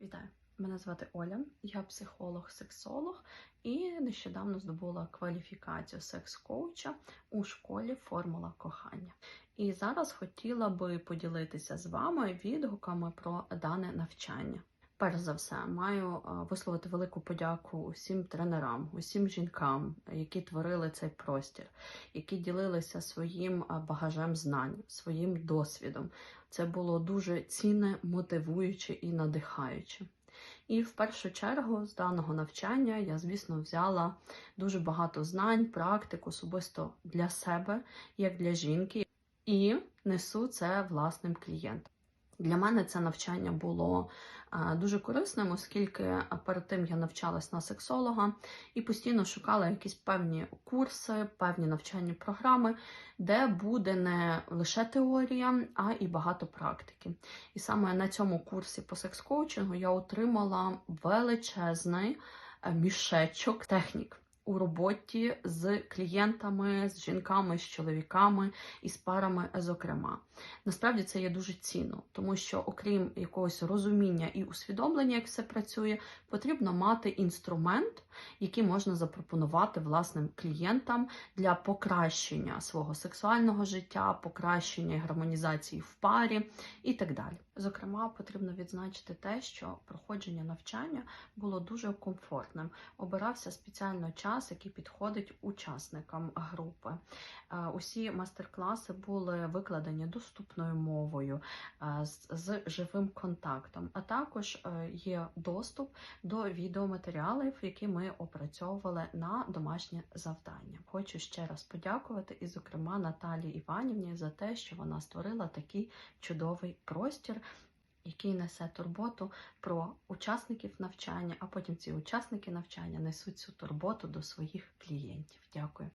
Вітаю! Мене звати Оля, я психолог-сексолог і нещодавно здобула кваліфікацію секс-коуча у школі Формула кохання. І зараз хотіла би поділитися з вами відгуками про дане навчання. Перш за все, маю висловити велику подяку усім тренерам, усім жінкам, які творили цей простір, які ділилися своїм багажем знань, своїм досвідом. Це було дуже цінне, мотивуюче і надихаюче. І в першу чергу з даного навчання я, звісно, взяла дуже багато знань, практик особисто для себе, як для жінки, і несу це власним клієнтам. Для мене це навчання було дуже корисним, оскільки перед тим я навчалась на сексолога і постійно шукала якісь певні курси, певні навчальні програми, де буде не лише теорія, а і багато практики. І саме на цьому курсі по секс-коучингу я отримала величезний е, мішечок технік. У роботі з клієнтами, з жінками, з чоловіками і з парами, зокрема, насправді це є дуже цінно, тому що, окрім якогось розуміння і усвідомлення, як все працює, потрібно мати інструмент, який можна запропонувати власним клієнтам для покращення свого сексуального життя, покращення і гармонізації в парі і так далі. Зокрема, потрібно відзначити те, що проходження навчання було дуже комфортним. Обирався спеціально час, який підходить учасникам групи. Е, Усі майстер-класи були викладені доступною мовою е, з, з живим контактом, а також е, є доступ до відеоматеріалів, які ми опрацьовували на домашнє завдання. Хочу ще раз подякувати і, зокрема, Наталії Іванівні за те, що вона створила такий чудовий простір. Який несе турботу про учасників навчання, а потім ці учасники навчання несуть цю турботу до своїх клієнтів. Дякую.